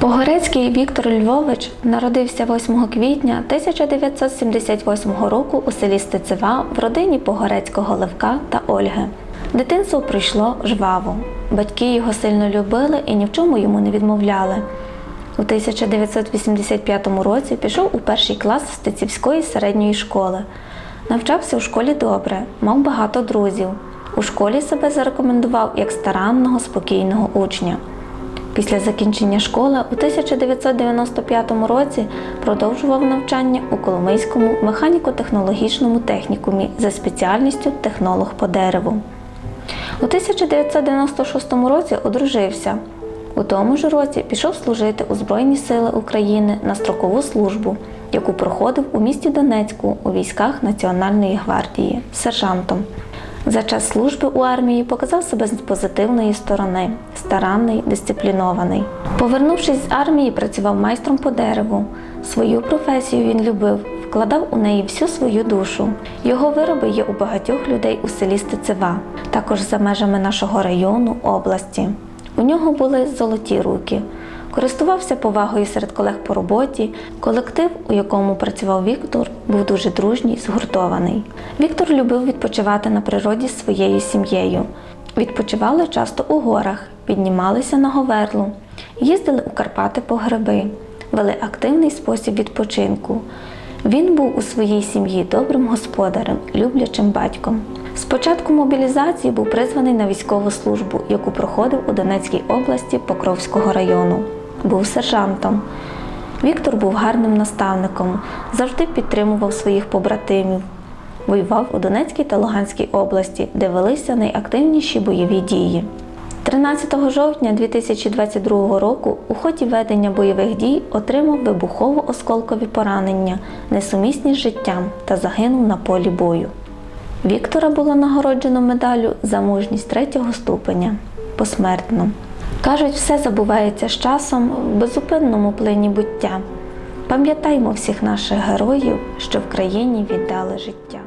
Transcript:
Погорецький Віктор Львович народився 8 квітня 1978 року у селі Стецева в родині Погорецького Левка та Ольги. Дитинство пройшло жваво. Батьки його сильно любили і ні в чому йому не відмовляли. У 1985 році пішов у перший клас Стецівської середньої школи. Навчався у школі добре, мав багато друзів. У школі себе зарекомендував як старанного, спокійного учня. Після закінчення школи у 1995 році продовжував навчання у Коломийському механіко-технологічному технікумі за спеціальністю технолог по дереву. У 1996 році одружився. У тому ж році пішов служити у Збройні Сили України на строкову службу, яку проходив у місті Донецьку у військах Національної гвардії сержантом. За час служби у армії показав себе з позитивної сторони, старанний, дисциплінований. Повернувшись з армії, працював майстром по дереву. Свою професію він любив, вкладав у неї всю свою душу. Його вироби є у багатьох людей у селі Стецева, також за межами нашого району, області. У нього були золоті руки. Користувався повагою серед колег по роботі. Колектив, у якому працював Віктор, був дуже дружній, згуртований. Віктор любив відпочивати на природі з своєю сім'єю. Відпочивали часто у горах, піднімалися на Говерлу, їздили у Карпати по гриби, вели активний спосіб відпочинку. Він був у своїй сім'ї добрим господарем, люблячим батьком. З початку мобілізації був призваний на військову службу, яку проходив у Донецькій області Покровського району. Був сержантом. Віктор був гарним наставником, завжди підтримував своїх побратимів. Воював у Донецькій та Луганській області, де велися найактивніші бойові дії. 13 жовтня 2022 року у ході ведення бойових дій отримав вибухово-осколкові поранення, несумісні з життям та загинув на полі бою. Віктора було нагороджено медаллю за мужність третього ступеня посмертно. Кажуть, все забувається з часом в безупинному плині буття. Пам'ятаймо всіх наших героїв, що в країні віддали життя.